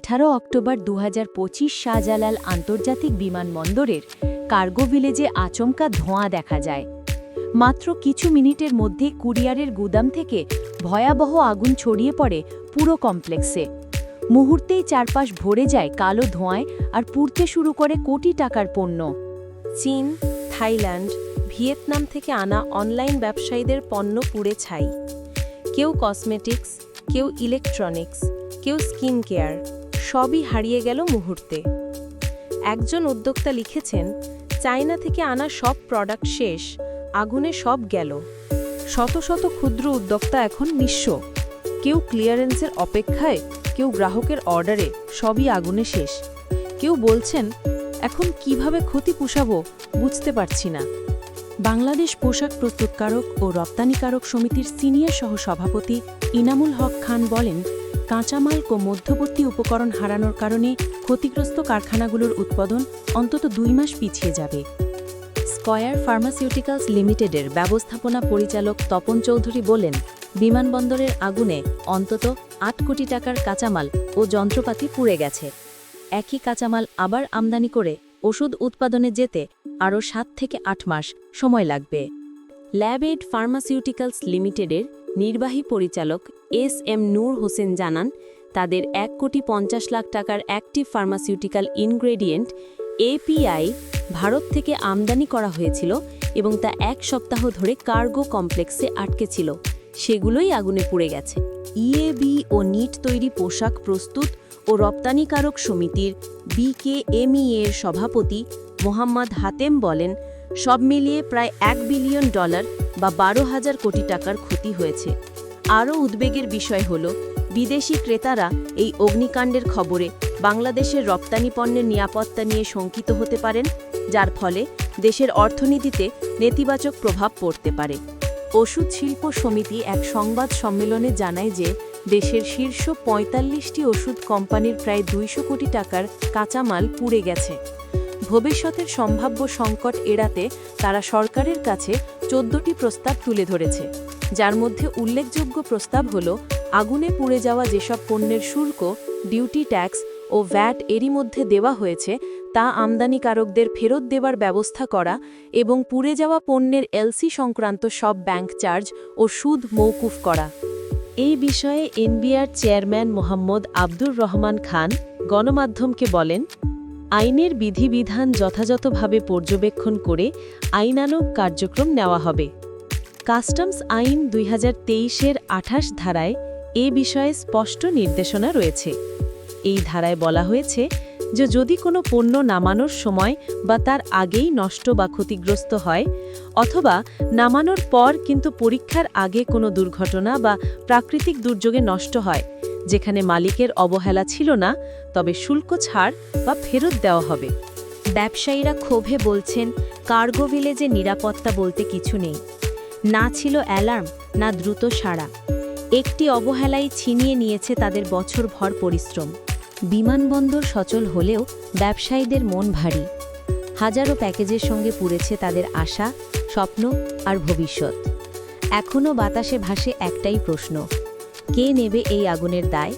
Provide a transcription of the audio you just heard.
আঠারো অক্টোবর দু হাজার পঁচিশ শাহজালাল আন্তর্জাতিক বিমানবন্দরের কার্গো ভিলেজে আচমকা ধোঁয়া দেখা যায়। মাত্র কিছু মিনিটের মধ্যে কুরিয়ারের গুদাম থেকে ভয়াবহ আগুন ছড়িয়ে পড়ে পুরো কমপ্লেক্সে। মুহূর্তেই চারপাশ ভরে যায় কালো ধোঁয়ায় আর পুড়তে শুরু করে কোটি টাকার পণ্য। চীন, থাইল্যান্ড, ভিয়েতনাম থেকে আনা অনলাইন ব্যবসায়ীদের পণ্য পুড়ে ছাই। কেউ কসমেটিক্স, কেউ ইলেকট্রনিক্স, কেউ স্কিন কেয়ার সবই হারিয়ে গেল মুহূর্তে। একজন উদ্যোক্তা লিখেছেন, চায়না থেকে আনা সব প্রোডাক্ট শেষ, আগুনে সব গেল। শত শত ক্ষুদ্র উদ্যোক্তা এখন নিঃস্ব। কেউ ক্লিয়ারেন্সের অপেক্ষায়, কেউ গ্রাহকের অর্ডারে সবই আগুনে শেষ। কেউ বলছেন, এখন কীভাবে ক্ষতি পুষাবো বুঝতে পারছি না। বাংলাদেশ পোশাক প্রস্তুতকারক ও রপ্তানিকারক সমিতির সিনিয়র সহ সভাপতি ইনামুল হক খান বলেন কাঁচামাল ও মধ্যবর্তী উপকরণ হারানোর কারণে ক্ষতিগ্রস্ত কারখানাগুলোর উৎপাদন অন্তত দুই মাস পিছিয়ে যাবে। স্কয়ার ফার্মাসিউটিক্যালস লিমিটেডের ব্যবস্থাপনা পরিচালক তপন চৌধুরী বলেন, বিমানবন্দরের আগুনে অন্তত আট কোটি টাকার কাঁচামাল ও যন্ত্রপাতি পুড়ে গেছে। একই কাঁচামাল আবার আমদানি করে ওষুধ উৎপাদনে যেতে আরও সাত থেকে আট মাস সময় লাগবে। ল্যাবএড ফার্মাসিউটিক্যালস লিমিটেডের নির্বাহী পরিচালক এস এম নূর হোসেন জানান, তাদের এক কোটি পঞ্চাশ লাখ টাকার active pharmaceutical ingredient API Bharat থেকে আমদানি করা হয়েছিল এবং তা এক সপ্তাহ ধরে কার্গো কমপ্লেক্সে আটকে ছিল। সেগুলোই আগুনে পুড়ে গেছে। ইএবি ও নিট তৈরি পোশাক প্রস্তুত ও রপ্তানিকারক সমিতির বিকেএমই এর সভাপতি মোহাম্মদ হাতেম বলেন, সব মিলিয়ে প্রায় এক বিলিয়ন ডলার বা বারো হাজার কোটি টাকার ক্ষতি হয়েছে। আরও উদ্বেগের বিষয় হল, বিদেশি ক্রেতারা এই অগ্নিকাণ্ডের খবরে বাংলাদেশের রপ্তানি পণ্যের নিরাপত্তা নিয়ে শঙ্কিত হতে পারেন, যার ফলে দেশের অর্থনীতিতে নেতিবাচক প্রভাব পড়তে পারে। ওষুধ শিল্প সমিতি এক সংবাদ সম্মেলনে জানায় যে, দেশের শীর্ষ পঁয়তাল্লিশটি ওষুধ কোম্পানির প্রায় দুইশো কোটি টাকার কাঁচামাল পুড়ে গেছে। ভবিষ্যতের সম্ভাব্য সংকট এড়াতে তারা সরকারের কাছে চোদ্দটি প্রস্তাব তুলে ধরেছে। যার মধ্যে উল্লেখযোগ্য প্রস্তাব হল, আগুনে পুড়ে যাওয়া যেসব পণ্যের শুল্ক ডিউটি ট্যাক্স ও ভ্যাট এরই মধ্যে দেওয়া হয়েছে, তা আমদানিকারকদের ফেরত দেওয়ার ব্যবস্থা করা এবং পুড়ে যাওয়া পণ্যের এলসি সংক্রান্ত সব ব্যাংক চার্জ ও সুদ মৌকুফ করা। এই বিষয়ে এনবিআর চেয়ারম্যান মোহাম্মদ আব্দুর রহমান খান গণমাধ্যমকে বলেন আইনের বিধিবিধান যথাযথভাবে পর্যবেক্ষণ করে আইনানুগ কার্যক্রম নেওয়া হবে। কাস্টমস আইন দুই হাজার তেইশের আঠাশ ধারায় এ বিষয়ে স্পষ্ট নির্দেশনা রয়েছে। এই ধারায় বলা হয়েছে যে যদি কোনো পণ্য নামানোর সময় বা তার আগেই নষ্ট বা ক্ষতিগ্রস্ত হয় অথবা নামানোর পর কিন্তু পরীক্ষার আগে কোনো দুর্ঘটনা বা প্রাকৃতিক দুর্যোগে নষ্ট হয় যেখানে মালিকের অবহেলা ছিল না, তবে শুল্ক ছাড় বা ফেরত দেওয়া হবে। ব্যবসায়ীরা ক্ষোভে বলছেন, কার্গো ভিলেজে নিরাপত্তা বলতে কিছু নেই। না ছিল অ্যালার্ম, না দ্রুত সাড়া। একটি অবহেলাই ছিনিয়ে নিয়েছে তাদের বছরভর পরিশ্রম। বিমানবন্দর সচল হলেও ব্যবসায়ীদের মন ভারী। হাজারো প্যাকেজের সঙ্গে পুড়েছে তাদের আশা, স্বপ্ন আর ভবিষ্যৎ। এখনও বাতাসে ভাসে একটাই প্রশ্ন কে নেবে এই আগুনের দায়?